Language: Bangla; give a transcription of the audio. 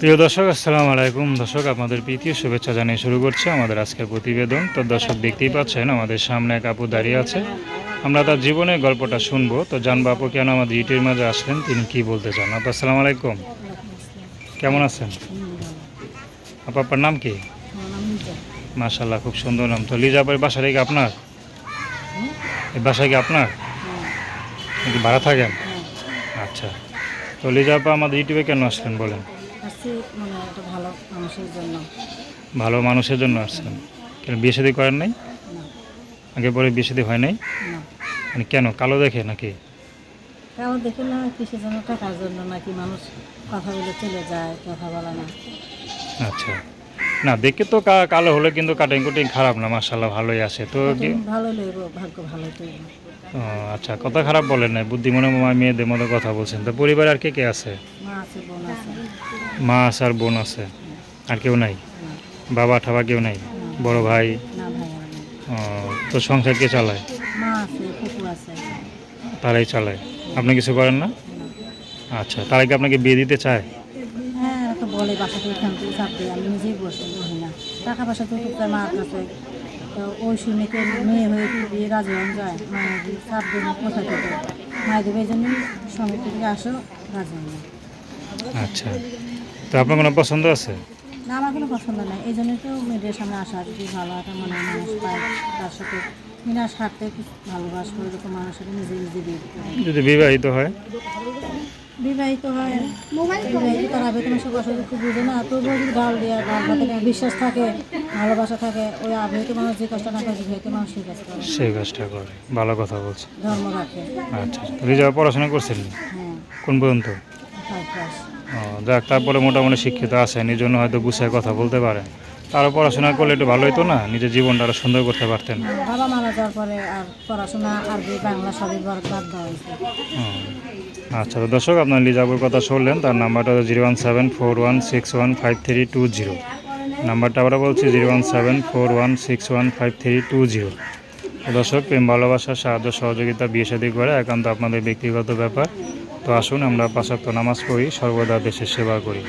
প্রিয় দর্শক, আসসালামু আলাইকুম। দর্শক, আপনাদের প্রীতি শুভেচ্ছা জানিয়ে শুরু করছে আমাদের আজকের প্রতিবেদন। তো দর্শক, দেখতেই পাচ্ছেন, আমাদের সামনে এক আপু দাঁড়িয়ে আছে। আমরা তার জীবনের গল্পটা শুনব। তো জানব আপু কেন আমাদের ইউটিউবের মাঝে আসলেন, তিনি কি বলতে চান? আপু, আসসালামু আলাইকুম। কেমন আছেন? আপু, আপনার নাম কি? মাশাল্লাহ খুব সুন্দর নাম। তো লিজা আপার বাসা কি আপনার? এই বাসা কি আপনার? ভাড়া থাকেন? আচ্ছা। তো লিজা আপা, আমাদের ইউটিউবে কেন আসলেন, বলেন? আসছি মানে একটা ভালো মানুষের জন্য। ভালো মানুষের জন্য আসছেন কেন বিয়ে শাদী করেন নাই? আগে পরে বিয়ে শাদী হয় নাই? মানে কেন? কালো দেখে নাকি? কারণ দেখে না কিসের জন্য টাকার জন্য নাকি মানুষ কথা বলে চলে যায় কথা বলে না। আচ্ছা। না দেখে তো কালো হলে কিন্তু কাটিং কুটিং খারাপ না মার্শাল্লাহ ভালোই আছে। তো ভালো ভাগ্য ভালো ও, আচ্ছা কথা খারাপ বলেন নাই বুদ্ধিমনে মেয়েদের মতো কথা বলছেন। তো পরিবারে আর কে কে আছে? মা আছে বোন মা আছে আর বোন আছে আর কেউ নাই। বাবা ঠাবা কেউ নাই বড় ভাই। তো সংসার কে চালায়? তারাই চালায়। আপনি কিছু করেন না। আচ্ছা তারা কি আপনাকে বিয়ে দিতে চায়? বলে বাসা থেকে এখান থেকে চাপ দিই আমি নিজেই বসে বসি না। টাকা পয়সা তো টুকটা মার কাছে তো ওই শুনে কে মেয়ে হয়ে বিয়ে রাজি হন যায়? মায়ের চাপ দিন কোথা থেকে? মায়ের দেবে এই জন্যই স্বামী থেকে আসো রাজি হন। আচ্ছা। তো আপনার কোনো পছন্দ আছে? না আমার কোনো পছন্দ নাই। এই জন্যই তো মেয়েদের সামনে আসা যদি ভালো একটা মনে মানুষ পায় তার সাথে বিনা স্বার্থে কিছু ভালোবাস করে এরকম মানুষের নিজে নিজে বিয়ে যদি বিবাহিত হয়? বিবাহিত হয় তারা বুঝে না তবুও যদি দেওয়া ভাতে বিশ্বাস থাকে ভালোবাসা থাকে ওই মানুষ যে কষ্ট না করে বিবাহিত মানুষ সেই কাজ করে। সেই কাজটা করে ভালো কথা বলছে। ধর্ম রাখে। আচ্ছা রিজা পড়াশোনা করছেন হ্যাঁ। কোন পর্যন্ত? Five class. ও, যাক তারপরে মোটামুটি শিক্ষিত আছেন এই জন্য হয়তো গুছিয়ে কথা বলতে পারেন। তারও পড়াশোনা করলে একটু ভালো হতো না? নিজের জীবনটা আরও সুন্দর করতে পারতেন। বাবা মারা যাওয়ার পরে আর পড়াশোনা আরবি বাংলা সবই বাদ বাদ দেওয়া হয়েছে। ও, আচ্ছা তো দর্শক আপনার লিজাবুর কথা শুনলেন তার নাম্বারটা zero one seven four one six one five three two zero. নাম্বারটা আমরা বলছি zero one seven four one six one five three two zero. দর্শক প্রেম ভালোবাসা সাহায্য সহযোগিতা বিয়ে শাদী করে একান্ত আপনাদের ব্যক্তিগত ব্যাপার। তো আসুন আমরা পাশাপ্ত নামাজ পড়ি সর্বদা দেশের সেবা করি।